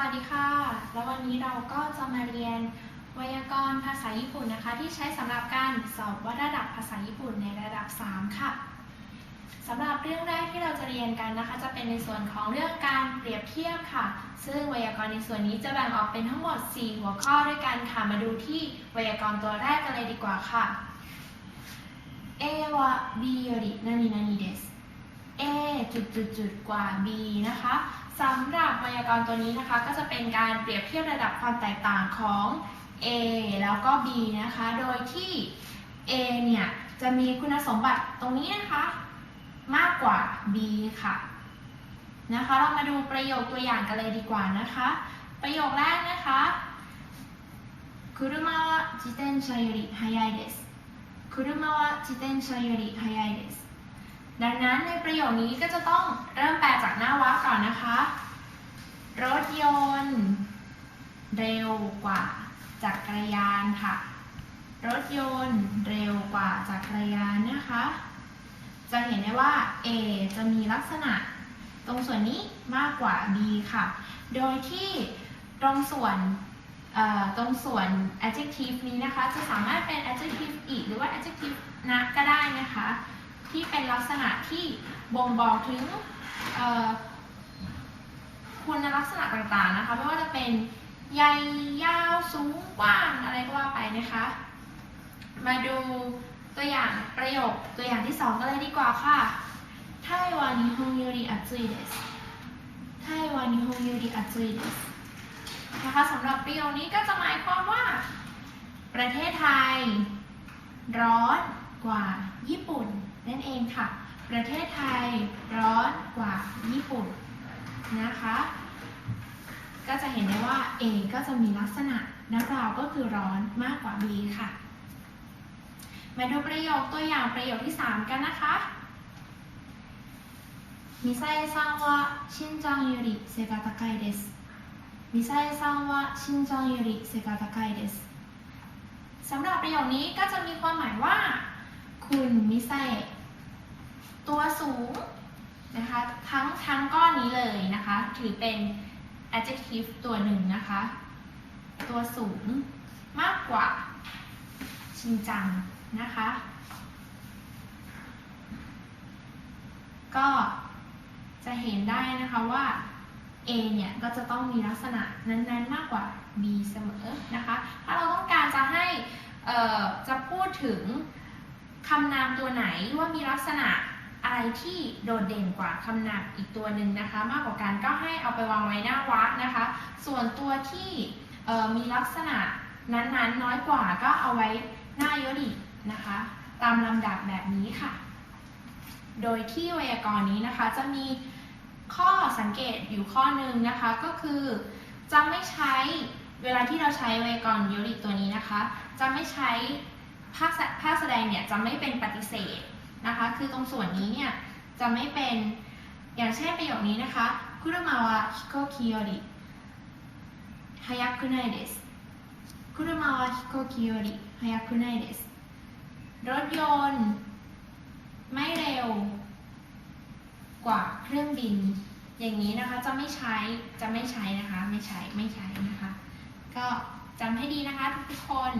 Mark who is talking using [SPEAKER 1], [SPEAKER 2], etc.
[SPEAKER 1] วัสดีค่ะ แล้ววันนี้เราก็จะมาเรียนไวยากรณ์ภาษาญี่ปุ่นนะคะ ที่ใช้สำหรับการสอบวัดระดับภาษาญี่ปุ่นในระดับ 3 ค่ะสำหรับเรื่องแรกที่เราจะเรียนกันนะคะ จะเป็นในส่วนของเรื่องการเปรียบเทียบค่ะ ซึ่งไวยากรณ์ในส่วนนี้จะแบ่งออกเป็นทั้งหมด 4 หัวข้อด้วยกันค่ะ มาดูที่ไวยากรณ์ตัวแรกกันเลยดีกว่าค่ะ A อวะบิโยรินานินานิเดส A จุดจุดจุดกว่า B นะคะสำหรับไวยากรณ์ตัวนี้นะคะ ก็จะเป็นการเปรียบเทียบระดับความแตกต่างของ A แล้วก็ B นะคะ โดยที่ A เนี่ยจะมีคุณสมบัติตรงนี้นะคะ มากกว่า B ค่ะนะคะ เรามาดูประโยคตัวอย่างกันเลยดีกว่านะคะ ประโยคแรกนะคะ車は自転車より速いです車は自転車より速いです ดังนั้นในประโยคนี้ก็จะต้องเริ่มแปลจากหน้าวรรคก่อนนะคะ รถยนต์ เร็วกว่าจักรยานค่ะ รถยนต์เร็วกว่าจักรยานนะคะ จะเห็นได้ว่า A จะมีลักษณะ ตรงส่วนนี้มากกว่า B ค่ะ โดยที่ตรงส่วนตรงส่วน adjective นี้นะคะ จะสามารถเป็น adjective อีกหรือว่า adjective นะก็ได้นะคะ ที่เป็นลักษณะที่บ่งบอกถึงคุณลักษณะต่างๆนะคะไม่ว่าจะเป็นใหญ่ยาวสูงกว้างอะไรก็ว่าไปนะคะ มาดูตัวอย่างประโยคตัวอย่างที่สองกันเลยดีกว่าค่ะไต้หวันฮงยูริอัจุยเดสไต้หวันฮงยูริอัจุยเดสนะคะสำหรับประโยคนี้ก็จะหมายความว่า ประเทศไทย ร้อนกว่าญี่ปุ่น นั่นเองค่ะ ประเทศไทยร้อนกว่าญี่ปุ่นนะคะ ก็จะเห็นได้ว่า A ก็จะมีลักษณะนักราวก็คือร้อนมากกว่า B ค่ะ มาดูประโยคตัวอย่างประโยคที่ 3 กันนะคะมิซาเอะซังวะชินจังより背が高いですมิซาเอะซังวะชินจังより背が高いですสำหรับประโยคนี้ก็จะมีความหมายว่า คุณมิซตัวสูงนะคะทั้งทั้งก้อนนี้เลยนะคะ ถือเป็น adjective ตัวหนึ่งนะคะ ตัวสูงมากกว่าชินจังนะคะ ก็จะเห็นได้นะคะว่า A เนี่ยก็จะต้องมีลักษณะนั้นๆมากกว่า B เสมอนะคะ ถ้าเราต้องการจะให้จะพูดถึง คำนามตัวไหนว่ามีลักษณะอะไรที่โดดเด่นกว่าคำนามอีกตัวหนึ่งนะคะ มากกว่ากันก็ให้เอาไปวางไว้หน้าวรรคนะคะ ส่วนตัวที่มีลักษณะนั้นๆ น้อยกว่าก็เอาไว้หน้าโยดินะคะ ตามลำดับแบบนี้ค่ะ โดยที่ไวยากรณ์นี้นะคะจะมีข้อสังเกตอยู่ข้อหนึ่งนะคะก็คือจะไม่ใช้เวลาที่เราใช้ไวยากรณ์โยดิตัวนี้นะคะ จะไม่ใช้ ภาคแสภาคแสดงเนี่ยจะไม่เป็นปฏิเสธนะคะ คือตรงส่วนนี้เนี่ยจะไม่เป็นอย่างเช่นประโยคนี้นะคะคุรุมาวะฮิโกคิโยริฮายาคุไนเดสคุรุมาวะฮิโกคิโยริฮายาคุไนเดสรถยนต์ไม่เร็วกว่าเครื่องบิน อย่างนี้นะคะจะไม่ใช้จะไม่ใช้นะคะ ไม่ใช้ไม่ใช้นะคะ ก็จำให้ดีนะคะทุกคน